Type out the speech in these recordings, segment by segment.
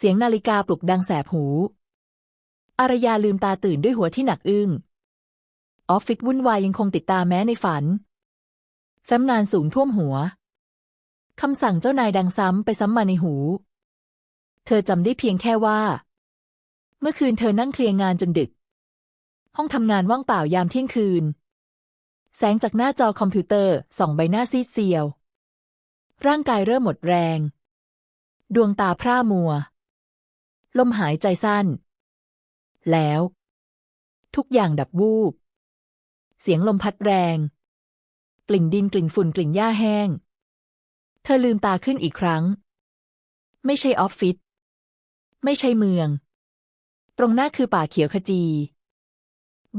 เสียงนาฬิกาปลุกดังแสบหู อารยาลืมตาตื่นด้วยหัวที่หนักอึ้ง ออฟฟิศวุ่นวายยังคงติดตามแม้ในฝันแฟ้มงานสูงท่วมหัว คำสั่งเจ้านายดังซ้ำไปซ้ำมาในหู เธอจำได้เพียงแค่ว่า เมื่อคืนเธอนั่งเคลียร์งานจนดึก ห้องทำงานว่างเปล่ายามเที่ยงคืน แสงจากหน้าจอคอมพิวเตอร์ส่องใบหน้าซีดเซียว ร่างกายเริ่มหมดแรง ดวงตาพร่ามัว ลมหายใจสั้น แล้ว ทุกอย่างดับวูบ เสียงลมพัดแรง กลิ่นดินกลิ่นฝุ่นกลิ่นหญ้าแห้ง เธอลืมตาขึ้นอีกครั้ง ไม่ใช่ออฟฟิศไม่ใช่เมือง ตรงหน้าคือป่าเขียวขจี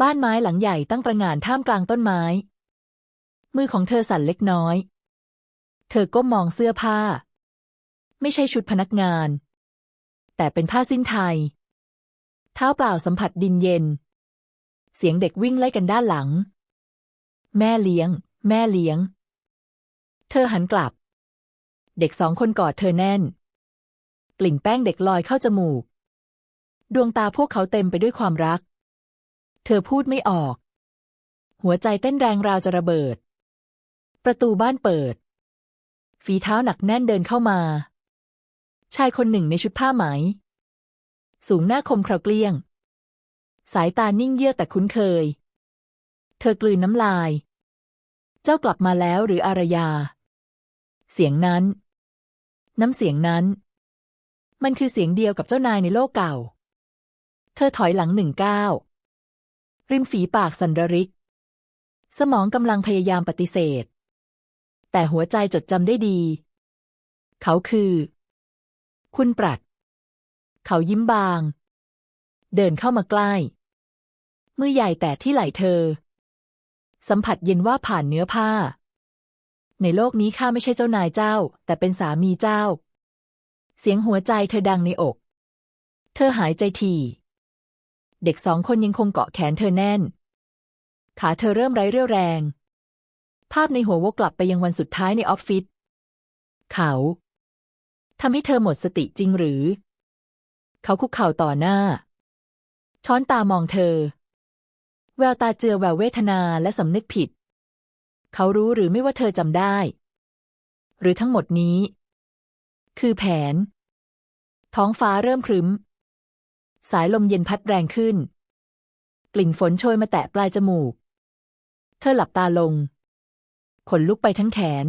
บ้านไม้หลังใหญ่ตั้งประงานท่ามกลางต้นไม้ มือของเธอสั่นเล็กน้อย เธอก้มมองเสื้อผ้า ไม่ใช่ชุดพนักงาน แต่เป็นผ้าสิ้นไทย เท้าเปล่าสัมผัสดินเย็น เสียงเด็กวิ่งไล่กันด้านหลัง แม่เลี้ยง แม่เลี้ยง เธอหันกลับ เด็กสองคนกอดเธอแน่น กลิ่นแป้งเด็กลอยเข้าจมูก ดวงตาพวกเขาเต็มไปด้วยความรัก เธอพูดไม่ออก หัวใจเต้นแรงราวจะระเบิด ประตูบ้านเปิด ฝีเท้าหนักแน่นเดินเข้ามา ชายคนหนึ่งในชุดผ้าไหม สูงหน้าคมเคราเกลี้ยง สายตานิ่งเยือกแต่คุ้นเคย เธอกลืนน้ำลาย เจ้ากลับมาแล้วหรืออารยา เสียงนั้น น้ำเสียงนั้น มันคือเสียงเดียวกับเจ้านายในโลกเก่า เธอถอยหลังหนึ่งก้าวริมฝีปากสันระริก สมองกำลังพยายามปฏิเสธ แต่หัวใจจดจำได้ดี เขาคือ คุณปรัด เขายิ้มบาง เดินเข้ามาใกล้ มือใหญ่แต่ที่ไหล่เธอ สัมผัสเย็นว่าผ่านเนื้อผ้า ในโลกนี้ข้าไม่ใช่เจ้านายเจ้า แต่เป็นสามีเจ้า เสียงหัวใจเธอดังในอก เธอหายใจที เด็กสองคนยังคงเกาะแขนเธอแน่น ขาเธอเริ่มไร้เรี่ยวแรง ภาพในหัววกกลับไปยังวันสุดท้ายในออฟฟิศเขา ทำให้เธอหมดสติจริงหรือ เขาคุกเข่าต่อหน้า ช้อนตามองเธอ แววตาเจือแววเวทนาและสำนึกผิด เขารู้หรือไม่ว่าเธอจำได้ หรือทั้งหมดนี้ คือแผน ท้องฟ้าเริ่มครึ้ม สายลมเย็นพัดแรงขึ้น กลิ่นฝนโชยมาแตะปลายจมูก เธอหลับตาลงขนลุกไปทั้งแขน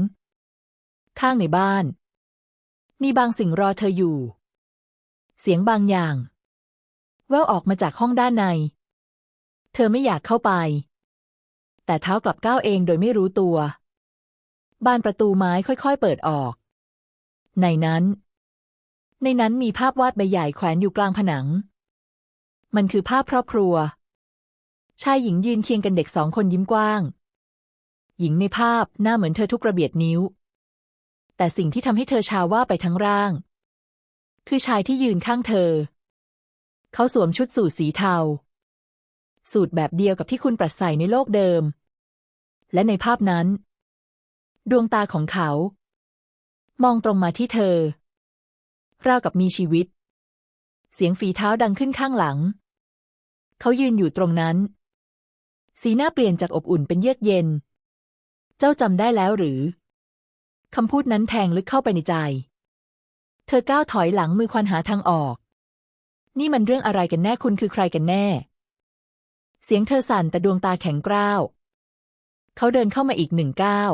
ข้างในบ้าน มีบางสิ่งรอเธออยู่ เสียงบางอย่าง แววออกมาจากห้องด้านใน เธอไม่อยากเข้าไป แต่เท้ากลับก้าวเองโดยไม่รู้ตัว บานประตูไม้ค่อยๆเปิดออก ในนั้น ในนั้นมีภาพวาดใบใหญ่แขวนอยู่กลางผนัง มันคือภาพครอบครัว ชายหญิงยืนเคียงกันเด็กสองคนยิ้มกว้าง หญิงในภาพหน้าเหมือนเธอทุกระเบียดนิ้ว แต่สิ่งที่ทำให้เธอชาว่าไปทั้งร่าง คือชายที่ยืนข้างเธอ เขาสวมชุดสูทสีเทา สูตรแบบเดียวกับที่คุณปรัดใส่ในโลกเดิม และในภาพนั้น ดวงตาของเขา มองตรงมาที่เธอ ราวกับมีชีวิต เสียงฝีเท้าดังขึ้นข้างหลัง เขายืนอยู่ตรงนั้น สีหน้าเปลี่ยนจากอบอุ่นเป็นเยือกเย็น เจ้าจำได้แล้วหรือ คำพูดนั้นแทงลึกเข้าไปในใจ เธอก้าวถอยหลังมือควันหาทางออก นี่มันเรื่องอะไรกันแน่คุณคือใครกันแน่ เสียงเธอสั่นแต่ดวงตาแข็งกร้าว เขาเดินเข้ามาอีกหนึ่งก้าว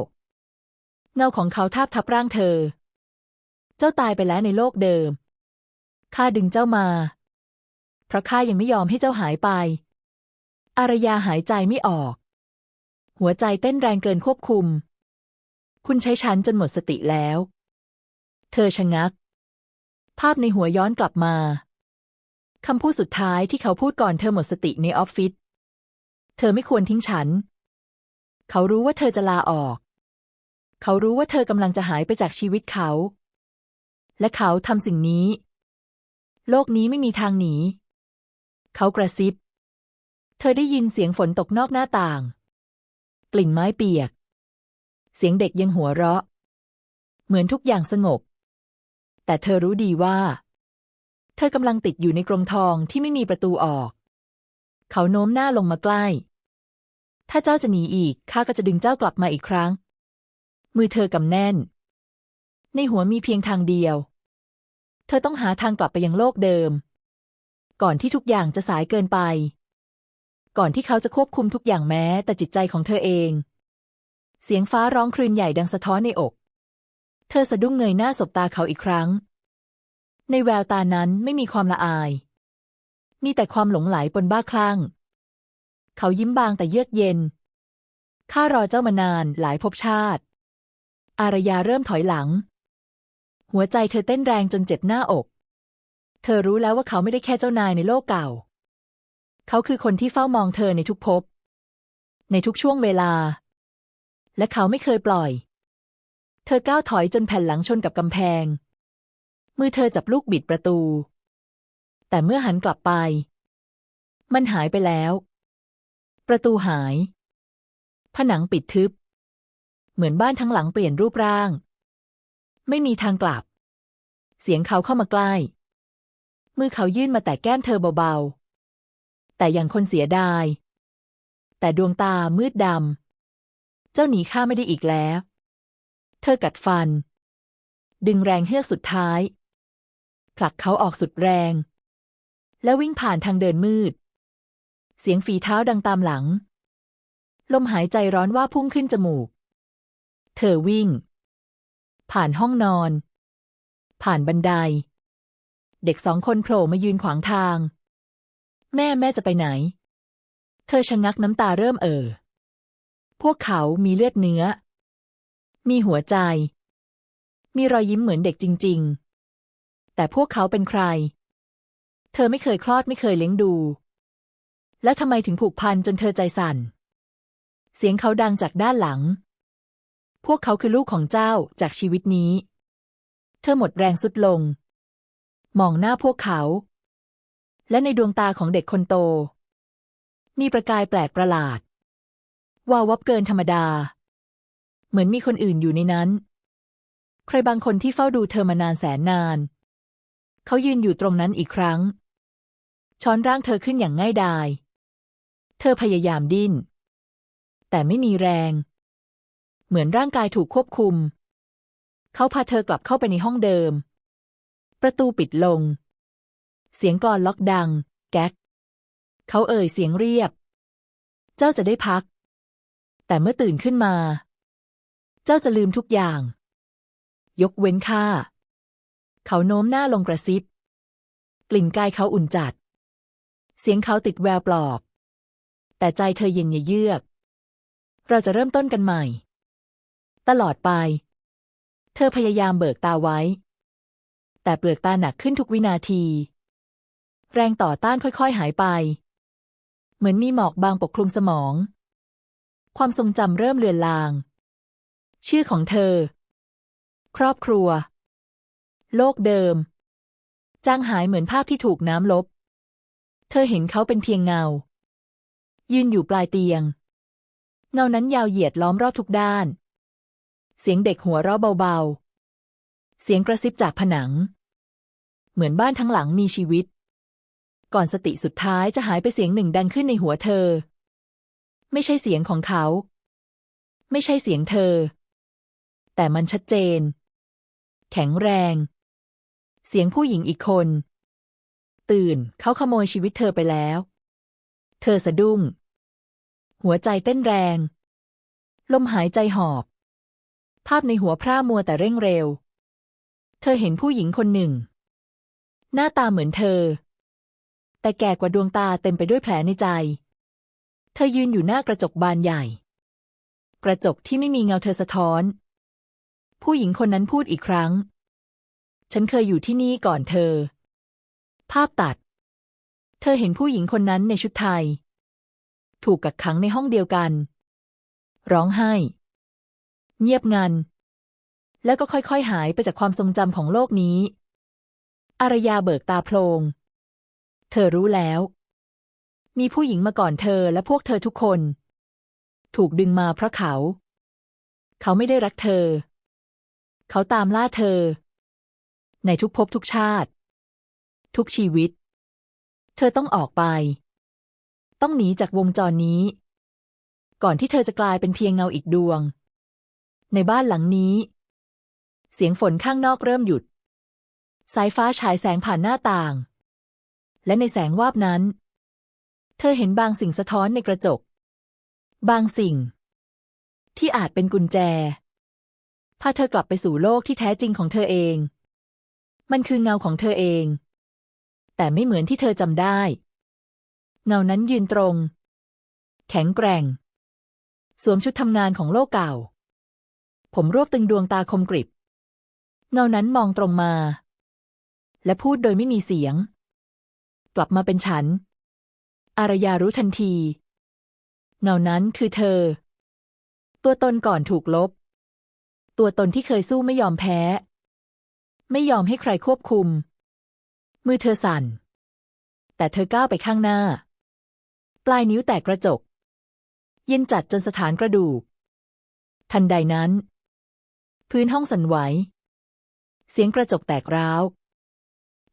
เงาของเขาทาบทับร่างเธอ เจ้าตายไปแล้วในโลกเดิม ข้าดึงเจ้ามา เพราะข้ายังไม่ยอมให้เจ้าหายไป อารยาหายใจไม่ออก หัวใจเต้นแรงเกินควบคุม คุณใช้ฉันจนหมดสติแล้ว เธอชะงัก ภาพในหัวย้อนกลับมาคำพูดสุดท้ายที่เขาพูดก่อนเธอหมดสติในออฟฟิศ เธอไม่ควรทิ้งฉัน เขารู้ว่าเธอจะลาออก เขารู้ว่าเธอกำลังจะหายไปจากชีวิตเขา และเขาทำสิ่งนี้ โลกนี้ไม่มีทางหนี เขากระซิบ เธอได้ยินเสียงฝนตกนอกหน้าต่าง กลิ่นไม้เปียก เสียงเด็กยังหัวเราะ เหมือนทุกอย่างสงบ แต่เธอรู้ดีว่า เธอกำลังติดอยู่ในกรงทองที่ไม่มีประตูออก เขาโน้มหน้าลงมาใกล้ ถ้าเจ้าจะหนีอีกข้าก็จะดึงเจ้ากลับมาอีกครั้ง มือเธอกำแน่น ในหัวมีเพียงทางเดียว เธอต้องหาทางกลับไปยังโลกเดิม ก่อนที่ทุกอย่างจะสายเกินไป ก่อนที่เขาจะควบคุมทุกอย่างแม้แต่จิตใจของเธอเอง เสียงฟ้าร้องครืนใหญ่ดังสะท้อนในอก เธอสะดุ้งเงยหน้าสบตาเขาอีกครั้ง ในแววตานั้นไม่มีความละอาย มีแต่ความหลงไหลปนบ้าคลั่ง เขายิ้มบางแต่เยือกเย็น ข้ารอเจ้ามานานหลายภพชาติ อารยาเริ่มถอยหลัง หัวใจเธอเต้นแรงจนเจ็บหน้าอก เธอรู้แล้วว่าเขาไม่ได้แค่เจ้านายในโลกเก่า เขาคือคนที่เฝ้ามองเธอในทุกภพ ในทุกช่วงเวลา และเขาไม่เคยปล่อย เธอก้าวถอยจนแผ่นหลังชนกับกำแพง มือเธอจับลูกบิดประตู แต่เมื่อหันกลับไป มันหายไปแล้ว ประตูหาย ผนังปิดทึบ เหมือนบ้านทั้งหลังเปลี่ยนรูปร่าง ไม่มีทางกลับ เสียงเขาเข้ามาใกล้ มือเขายื่นมาแตะแก้มเธอเบาๆ แต่อย่างคนเสียดาย แต่ดวงตามืดดำ เจ้าหนีข้าไม่ได้อีกแล้ว เธอกัดฟัน ดึงแรงเฮือกสุดท้าย ผลักเขาออกสุดแรง แล้ววิ่งผ่านทางเดินมืด เสียงฝีเท้าดังตามหลัง ลมหายใจร้อนว่าพุ่งขึ้นจมูก เธอวิ่ง ผ่านห้องนอน ผ่านบันได เด็กสองคนโผล่มายืนขวางทาง แม่แม่จะไปไหน เธอชะงักน้ำตาเริ่มเอ่อ พวกเขามีเลือดเนื้อ มีหัวใจ มีรอยยิ้มเหมือนเด็กจริง ๆ แต่พวกเขาเป็นใคร เธอไม่เคยคลอดไม่เคยเลี้ยงดู แล้วทำไมถึงผูกพันจนเธอใจสั่น เสียงเขาดังจากด้านหลัง พวกเขาคือลูกของเจ้าจากชีวิตนี้ เธอหมดแรงสุดลง มองหน้าพวกเขา และในดวงตาของเด็กคนโต มีประกายแปลกประหลาด วาววับเกินธรรมดา เหมือนมีคนอื่นอยู่ในนั้น ใครบางคนที่เฝ้าดูเธอมานานแสนนาน เขายืนอยู่ตรงนั้นอีกครั้ง ช้อนร่างเธอขึ้นอย่างง่ายดาย เธอพยายามดิ้น แต่ไม่มีแรง เหมือนร่างกายถูกควบคุม เขาพาเธอกลับเข้าไปในห้องเดิม ประตูปิดลง เสียงกลอนล็อกดัง แก๊ก เขาเอ่ยเสียงเรียบ เจ้าจะได้พัก แต่เมื่อตื่นขึ้นมา เจ้าจะลืมทุกอย่าง ยกเว้นข้า เขาโน้มหน้าลงกระซิบ กลิ่นกายเขาอุ่นจัด เสียงเขาติดแววปลอบ แต่ใจเธอเย็นเยือก เราจะเริ่มต้นกันใหม่ ตลอดไป เธอพยายามเบิกตาไว้ แต่เปลือกตาหนักขึ้นทุกวินาที แรงต่อต้านค่อยๆหายไป เหมือนมีหมอกบางปกคลุมสมอง ความทรงจำเริ่มเลือนลาง ชื่อของเธอ ครอบครัว โลกเดิม จางหายเหมือนภาพที่ถูกน้ำลบ เธอเห็นเขาเป็นเพียงเงา ยืนอยู่ปลายเตียง เงานั้นยาวเหยียดล้อมรอบทุกด้าน เสียงเด็กหัวเราะเบาๆ เสียงกระซิบจากผนัง เหมือนบ้านทั้งหลังมีชีวิต ก่อนสติสุดท้ายจะหายไปเสียงหนึ่งดังขึ้นในหัวเธอ ไม่ใช่เสียงของเขา ไม่ใช่เสียงเธอ แต่มันชัดเจน แข็งแรง เสียงผู้หญิงอีกคน ตื่นเขาขโมยชีวิตเธอไปแล้ว เธอสะดุ้ง หัวใจเต้นแรง ลมหายใจหอบ ภาพในหัวพร่ามัวแต่เร่งเร็ว เธอเห็นผู้หญิงคนหนึ่ง หน้าตาเหมือนเธอ แต่แก่กว่าดวงตาเต็มไปด้วยแผลในใจ เธอยืนอยู่หน้ากระจกบานใหญ่ กระจกที่ไม่มีเงาเธอสะท้อน ผู้หญิงคนนั้นพูดอีกครั้ง ฉันเคยอยู่ที่นี่ก่อนเธอ ภาพตัด เธอเห็นผู้หญิงคนนั้นในชุดไทย ถูกกักขังในห้องเดียวกัน ร้องไห้ เงียบงัน แล้วก็ค่อยๆหายไปจากความทรงจำของโลกนี้ อารยาเบิกตาโพลงเธอรู้แล้ว มีผู้หญิงมาก่อนเธอและพวกเธอทุกคน ถูกดึงมาเพราะเขา เขาไม่ได้รักเธอ เขาตามล่าเธอ ในทุกภพทุกชาติ ทุกชีวิต เธอต้องออกไป ต้องหนีจากวงจรนี้ ก่อนที่เธอจะกลายเป็นเพียงเงาอีกดวง ในบ้านหลังนี้ เสียงฝนข้างนอกเริ่มหยุด สายฟ้าฉายแสงผ่านหน้าต่าง และในแสงวาบนั้น เธอเห็นบางสิ่งสะท้อนในกระจก บางสิ่ง ที่อาจเป็นกุญแจ พาเธอกลับไปสู่โลกที่แท้จริงของเธอเอง มันคือเงาของเธอเอง แต่ไม่เหมือนที่เธอจำได้ เงานั้นยืนตรง แข็งแกร่ง สวมชุดทำงานของโลกเก่า ผมรวบตึงดวงตาคมกริบ เงานั้นมองตรงมา และพูดโดยไม่มีเสียง กลับมาเป็นฉัน อารยารู้ทันทีเงานั้นคือเธอ ตัวตนก่อนถูกลบ ตัวตนที่เคยสู้ไม่ยอมแพ้ ไม่ยอมให้ใครควบคุม มือเธอสั่น แต่เธอก้าวไปข้างหน้า ปลายนิ้วแตกกระจก เย็นจัดจนสถานกระดูก ทันใดนั้น พื้นห้องสั่นไหว เสียงกระจกแตกร้าว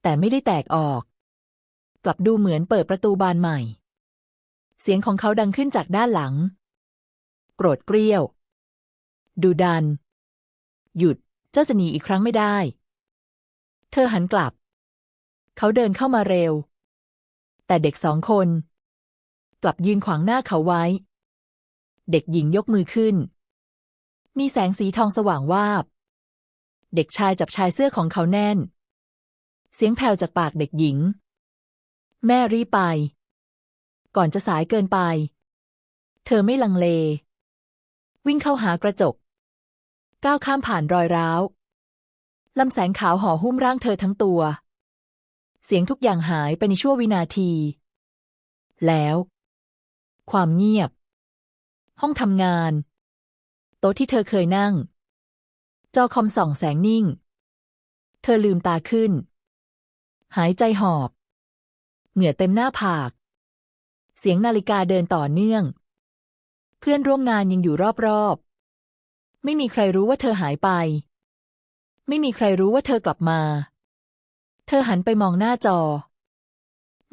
แต่ไม่ได้แตกออก กลับดูเหมือนเปิดประตูบานใหม่ เสียงของเขาดังขึ้นจากด้านหลัง โกรธเกรี้ยว ดูดัน หยุด เจ้าจะหนีอีกครั้งไม่ได้ เธอหันกลับ เขาเดินเข้ามาเร็ว แต่เด็กสองคน กลับยืนขวางหน้าเขาไว้ เด็กหญิงยกมือขึ้น มีแสงสีทองสว่างวาบ เด็กชายจับชายเสื้อของเขาแน่น เสียงแผ่วจากปากเด็กหญิง แม่รีบไป ก่อนจะสายเกินไป เธอไม่ลังเล วิ่งเข้าหากระจก ก้าวข้ามผ่านรอยร้าวลำแสงขาวห่อหุ้มร่างเธอทั้งตัว เสียงทุกอย่างหายไปในชั่ววินาที แล้ว ความเงียบ ห้องทำงาน โต๊ะที่เธอเคยนั่ง จอคอมส่องแสงนิ่ง เธอลืมตาขึ้น หายใจหอบ เหงื่อเต็มหน้าผาก เสียงนาฬิกาเดินต่อเนื่อง เพื่อนร่วมงานยังอยู่รอบๆ ไม่มีใครรู้ว่าเธอหายไป ไม่มีใครรู้ว่าเธอกลับมา เธอหันไปมองหน้าจอ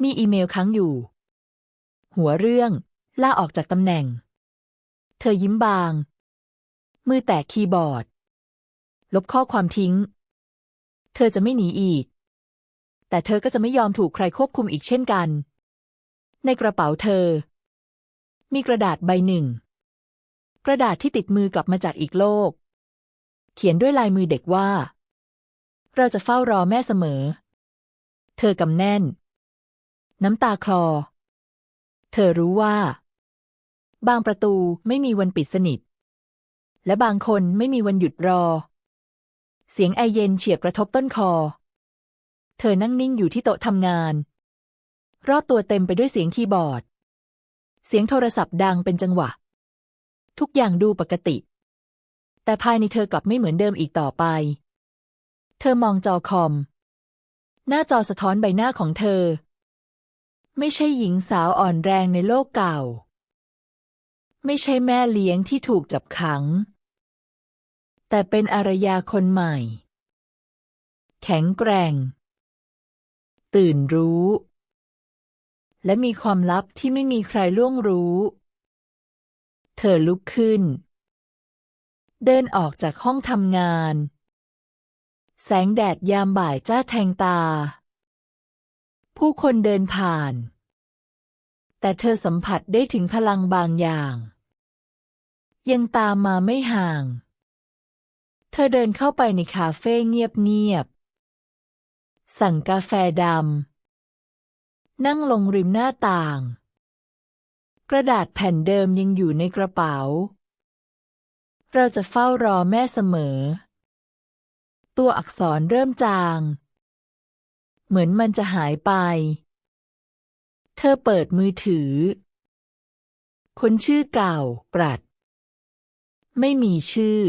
มีอีเมลค้างอยู่ หัวเรื่องล่าออกจากตำแหน่ง เธอยิ้มบาง มือแตะคีย์บอร์ด ลบข้อความทิ้ง เธอจะไม่หนีอีก แต่เธอก็จะไม่ยอมถูกใครควบคุมอีกเช่นกัน ในกระเป๋าเธอ มีกระดาษใบหนึ่ง กระดาษที่ติดมือกลับมาจากอีกโลก เขียนด้วยลายมือเด็กว่า เราจะเฝ้ารอแม่เสมอ เธอกำแน่น น้ำตาคลอ เธอรู้ว่า บางประตูไม่มีวันปิดสนิท และบางคนไม่มีวันหยุดรอ เสียงไอเย็นเฉียบกระทบต้นคอ เธอนั่งนิ่งอยู่ที่โต๊ะทำงาน รอบตัวเต็มไปด้วยเสียงคีย์บอร์ด เสียงโทรศัพท์ดังเป็นจังหวะ ทุกอย่างดูปกติ แต่ภายในเธอกลับไม่เหมือนเดิมอีกต่อไป เธอมองจอคอม หน้าจอสะท้อนใบหน้าของเธอ ไม่ใช่หญิงสาวอ่อนแรงในโลกเก่า ไม่ใช่แม่เลี้ยงที่ถูกจับขัง แต่เป็นอารยาคนใหม่ แข็งแกร่ง ตื่นรู้ และมีความลับที่ไม่มีใครล่วงรู้ เธอลุกขึ้น เดินออกจากห้องทำงาน แสงแดดยามบ่ายจ้าแทงตา ผู้คนเดินผ่าน แต่เธอสัมผัสได้ถึงพลังบางอย่าง ยังตามมาไม่ห่าง เธอเดินเข้าไปในคาเฟ่เงียบๆ สั่งกาแฟดำ นั่งลงริมหน้าต่าง กระดาษแผ่นเดิมยังอยู่ในกระเป๋า เราจะเฝ้ารอแม่เสมอ ตัวอักษรเริ่มจาง เหมือนมันจะหายไป เธอเปิดมือถือ คนชื่อเก่า ปรัด ไม่มีชื่อ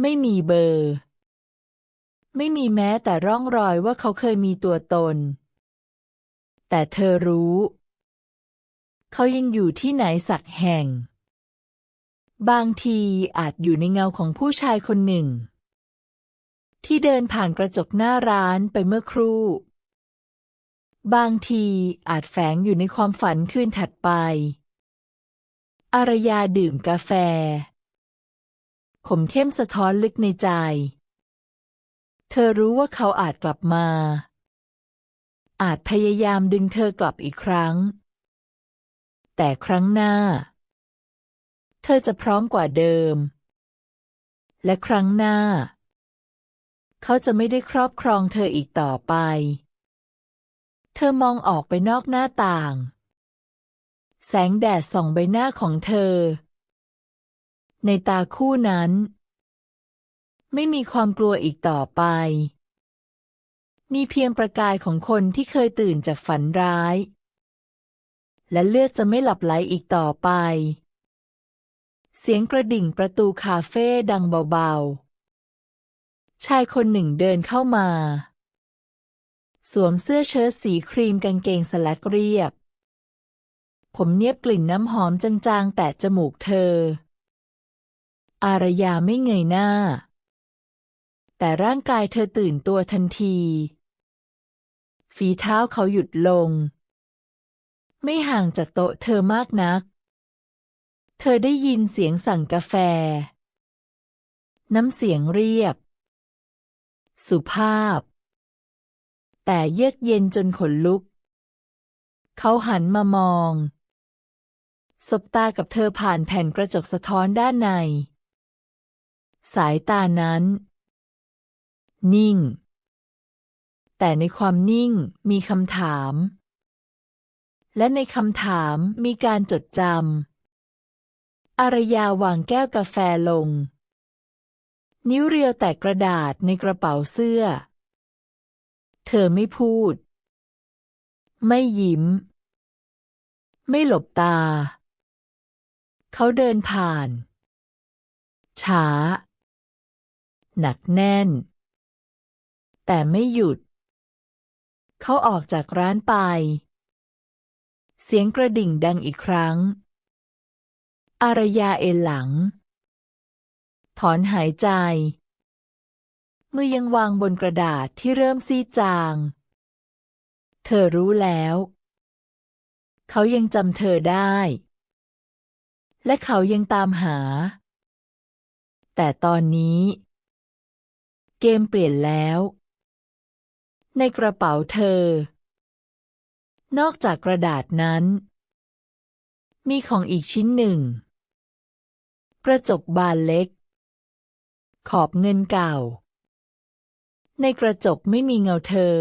ไม่มีเบอร์ ไม่มีแม้แต่ร่องรอยว่าเขาเคยมีตัวตน แต่เธอรู้ เขายังอยู่ที่ไหนสักแห่ง บางทีอาจอยู่ในเงาของผู้ชายคนหนึ่ง ที่เดินผ่านกระจกหน้าร้านไปเมื่อครู่ บางทีอาจแฝงอยู่ในความฝันคืนถัดไป อารยาดื่มกาแฟ ขมเข้มสะท้อนลึกในใจ ธอรู้ว่าเขาอาจกลับมา อาจพยายามดึงเธอกลับอีกครั้ง แต่ครั้งหน้า เธอจะพร้อมกว่าเดิม และครั้งหน้า เขาจะไม่ได้ครอบครองเธออีกต่อไป เธอมองออกไปนอกหน้าต่าง แสงแดดส่องใบหน้าของเธอ ในตาคู่นั้น ไม่มีความกลัวอีกต่อไป มีเพียงประกายของคนที่เคยตื่นจากฝันร้าย และเลือดจะไม่หลับไหลอีกต่อไป เสียงกระดิ่งประตูคาเฟ่ดังเบาๆ ชายคนหนึ่งเดินเข้ามา สวมเสื้อเชิ้ตสีครีมกางเกงสแลกเรียบ ผมเนียบกลิ่นน้ำหอมจางๆ แต่จมูกเธอ อารยาไม่เงยหน้า แต่ร่างกายเธอตื่นตัวทันที ฝีเท้าเขาหยุดลง ไม่ห่างจากโต๊ะเธอมากนัก เธอได้ยินเสียงสั่งกาแฟ น้ำเสียงเรียบ สุภาพ แต่เยือกเย็นจนขนลุก เขาหันมามองสบตากับเธอผ่านแผ่นกระจกสะท้อนด้านใน สายตานั้น นิ่ง แต่ในความนิ่งมีคำถาม และในคำถามมีการจดจำอารยาวางแก้วกาแฟลง นิ้วเรียวแตะกระดาษในกระเป๋าเสื้อ เธอไม่พูด ไม่ยิ้ม ไม่หลบตา เขาเดินผ่านช้า หนักแน่น แต่ไม่หยุด เขาออกจากร้านไป เสียงกระดิ่งดังอีกครั้ง อารยาเอนหลัง ถอนหายใจ มือยังวางบนกระดาษที่เริ่มซีจาง เธอรู้แล้ว เขายังจำเธอได้ และเขายังตามหา แต่ตอนนี้เกมเปลี่ยนแล้ว ในกระเป๋าเธอ นอกจากกระดาษนั้น มีของอีกชิ้นหนึ่ง กระจกบานเล็ก ขอบเงินเก่า ในกระจกไม่มีเงาเธอ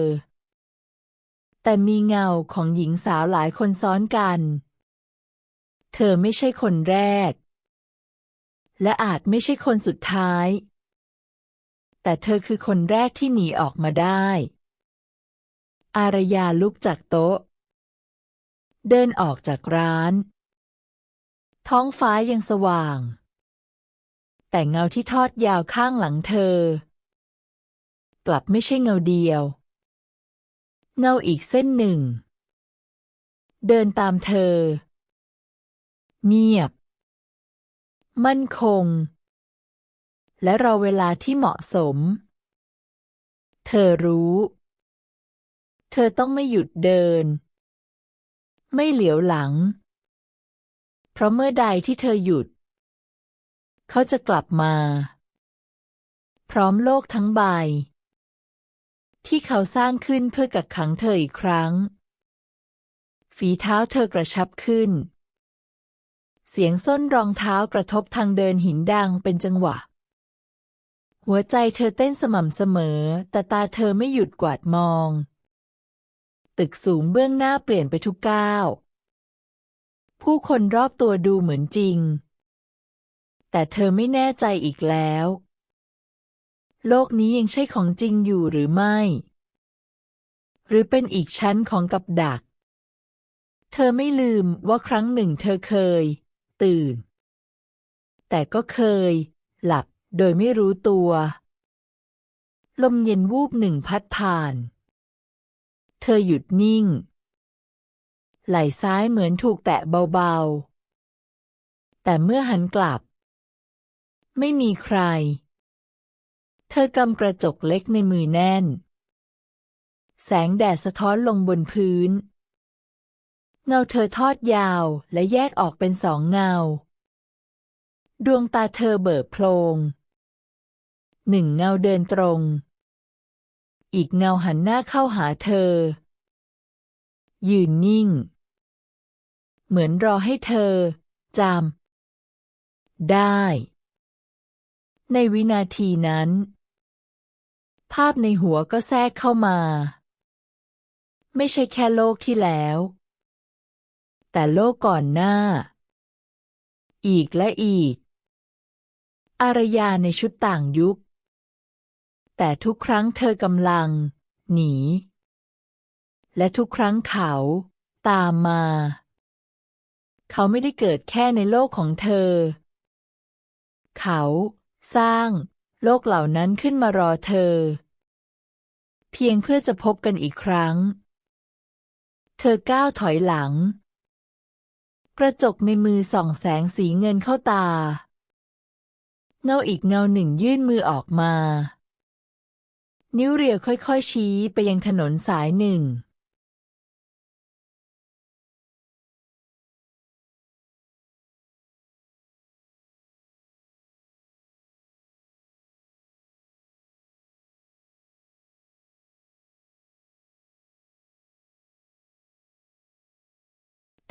แต่มีเงาของหญิงสาวหลายคนซ้อนกัน เธอไม่ใช่คนแรก และอาจไม่ใช่คนสุดท้ายแต่เธอคือคนแรกที่หนีออกมาได้ อารยาลุกจากโต๊ะ เดินออกจากร้าน ท้องฟ้ายังสว่าง แต่เงาที่ทอดยาวข้างหลังเธอ กลับไม่ใช่เงาเดียว เงาอีกเส้นหนึ่ง เดินตามเธอ เงียบ มั่นคง และรอเวลาที่เหมาะสม เธอรู้ เธอต้องไม่หยุดเดิน ไม่เหลียวหลัง เพราะเมื่อใดที่เธอหยุด เขาจะกลับมา พร้อมโลกทั้งใบ ที่เขาสร้างขึ้นเพื่อกักขังเธออีกครั้ง ฝีเท้าเธอกระชับขึ้น เสียงส้นรองเท้ากระทบทางเดินหินดังเป็นจังหวะหัวใจเธอเต้นสม่ำเสมอ แต่ตาเธอไม่หยุดกวาดมอง ตึกสูงเบื้องหน้าเปลี่ยนไปทุกก้าว ผู้คนรอบตัวดูเหมือนจริง แต่เธอไม่แน่ใจอีกแล้ว โลกนี้ยังใช่ของจริงอยู่หรือไม่ หรือเป็นอีกชั้นของกับดัก เธอไม่ลืมว่าครั้งหนึ่งเธอเคย ตื่น แต่ก็เคย หลับโดยไม่รู้ตัว ลมเย็นวูบหนึ่งพัดผ่าน เธอหยุดนิ่ง ไหล่ซ้ายเหมือนถูกแตะเบาๆ แต่เมื่อหันกลับ ไม่มีใคร เธอกำกระจกเล็กในมือแน่น แสงแดดสะท้อนลงบนพื้น เงาเธอทอดยาวและแยกออกเป็นสองเงา ดวงตาเธอเบิกโพลงหนึ่งเงาเดินตรง อีกเงาหันหน้าเข้าหาเธอ ยืนนิ่ง เหมือนรอให้เธอจำได้ ในวินาทีนั้น ภาพในหัวก็แทรกเข้ามา ไม่ใช่แค่โลกที่แล้ว แต่โลกก่อนหน้า อีกและอีก อารยาในชุดต่างยุค แต่ทุกครั้งเธอกำลัง หนี และทุกครั้งเขา ตามมา เขาไม่ได้เกิดแค่ในโลกของเธอ เขา สร้าง โลกเหล่านั้นขึ้นมารอเธอ เพียงเพื่อจะพบกันอีกครั้ง เธอก้าวถอยหลัง กระจกในมือส่องแสงสีเงินเข้าตา เงาอีกเงาหนึ่งยื่นมือออกมา นิ้วเรียวค่อยๆ ชี้ไปยังถนนสายหนึ่ง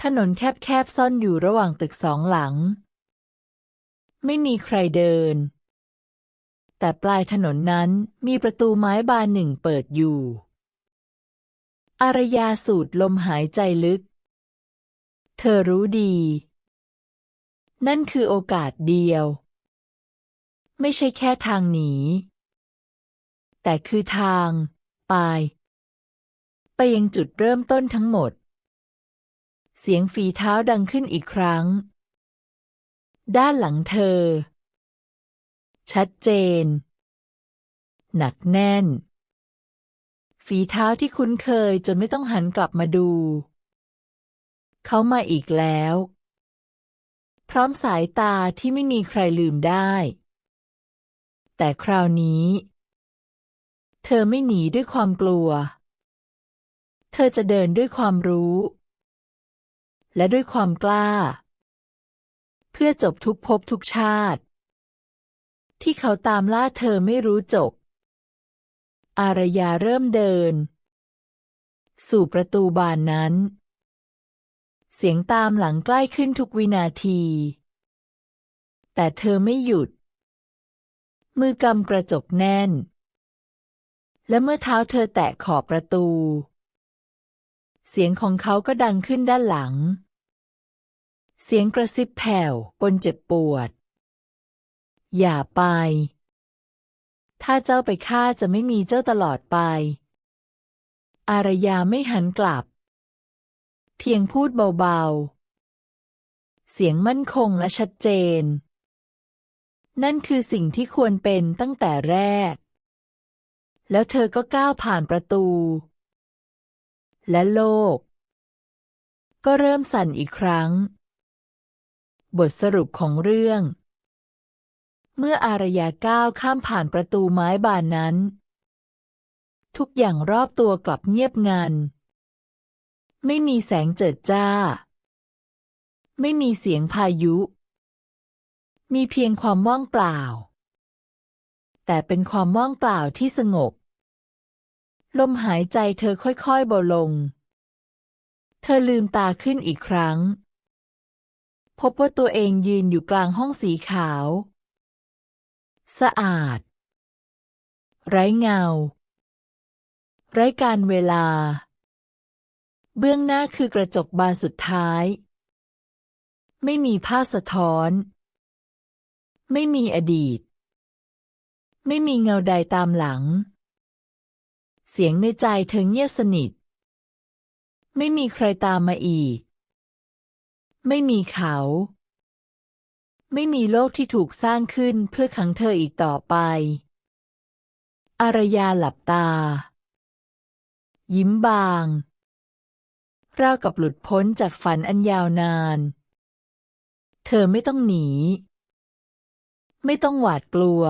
ถนนแคบๆซ่อนอยู่ระหว่างตึกสองหลัง ไม่มีใครเดิน แต่ปลายถนนนั้นมีประตูไม้บานหนึ่งเปิดอยู่ อารยาสูดลมหายใจลึก เธอรู้ดี นั่นคือโอกาสเดียว ไม่ใช่แค่ทางหนี แต่คือทาง ไปไปยังจุดเริ่มต้นทั้งหมด เสียงฝีเท้าดังขึ้นอีกครั้ง ด้านหลังเธอ ชัดเจน หนักแน่น ฝีเท้าที่คุ้นเคยจนไม่ต้องหันกลับมาดู เขามาอีกแล้ว พร้อมสายตาที่ไม่มีใครลืมได้ แต่คราวนี้ เธอไม่หนีด้วยความกลัว เธอจะเดินด้วยความรู้ และด้วยความกล้า เพื่อจบทุกภพทุกชาติ ที่เขาตามล่าเธอไม่รู้จบ อารยาเริ่มเดิน สู่ประตูบานนั้น เสียงตามหลังใกล้ขึ้นทุกวินาที แต่เธอไม่หยุด มือกำกระจกแน่น และเมื่อเท้าเธอแตะขอบประตู เสียงของเขาก็ดังขึ้นด้านหลังเสียงกระซิบแผ่วปนเจ็บปวด อย่าไป ถ้าเจ้าไปฆ่าจะไม่มีเจ้าตลอดไป อารยาไม่หันกลับ เพียงพูดเบาๆ เสียงมั่นคงและชัดเจน นั่นคือสิ่งที่ควรเป็นตั้งแต่แรก แล้วเธอก็ก้าวผ่านประตู และโลก ก็เริ่มสั่นอีกครั้ง บทสรุปของเรื่อง เมื่ออารยาก้าวข้ามผ่านประตูไม้บานนั้น ทุกอย่างรอบตัวกลับเงียบงัน ไม่มีแสงเจิดจ้า ไม่มีเสียงพายุ มีเพียงความว่างเปล่า แต่เป็นความว่างเปล่าที่สงบ ลมหายใจเธอค่อยๆเบาลง เธอลืมตาขึ้นอีกครั้ง พบว่าตัวเองยืนอยู่กลางห้องสีขาว สะอาด ไร้เงา ไร้การเวลา เบื้องหน้าคือกระจกบานสุดท้าย ไม่มีภาพสะท้อน ไม่มีอดีต ไม่มีเงาใดตามหลัง เสียงในใจเธอเงียบสนิท ไม่มีใครตามมาอีก ไม่มีเขา ไม่มีโลกที่ถูกสร้างขึ้นเพื่อขังเธออีกต่อไป อารยาหลับตา ยิ้มบาง ราวกับหลุดพ้นจากฝันอันยาวนาน เธอไม่ต้องหนี ไม่ต้องหวาดกลัว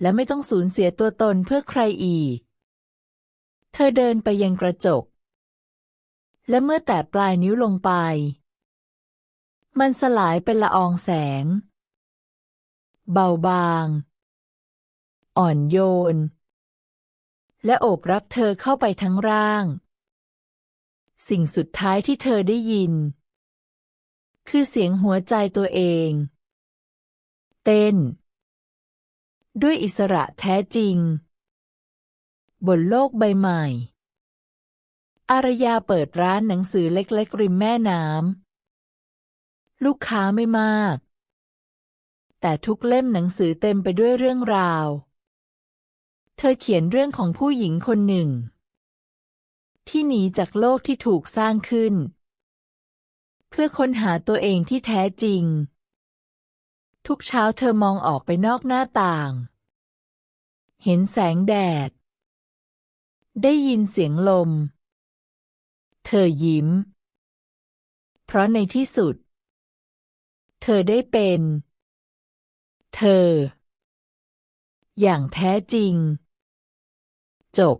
และไม่ต้องสูญเสียตัวตนเพื่อใครอีก เธอเดินไปยังกระจก และเมื่อแตะปลายนิ้วลงไป มันสลายเป็นละอองแสง เบาบาง อ่อนโยน และโอบรับเธอเข้าไปทั้งร่าง สิ่งสุดท้ายที่เธอได้ยิน คือเสียงหัวใจตัวเอง เต้น ด้วยอิสระแท้จริง บนโลกใบใหม่ อารยาเปิดร้านหนังสือเล็กๆริมแม่น้ำ ลูกค้าไม่มาก แต่ทุกเล่มหนังสือเต็มไปด้วยเรื่องราว เธอเขียนเรื่องของผู้หญิงคนหนึ่ง ที่หนีจากโลกที่ถูกสร้างขึ้น เพื่อค้นหาตัวเองที่แท้จริง ทุกเช้าเธอมองออกไปนอกหน้าต่าง เห็นแสงแดด ได้ยินเสียงลม เธอยิ้ม เพราะในที่สุด เธอได้เป็น เธอ อย่างแท้จริง จบ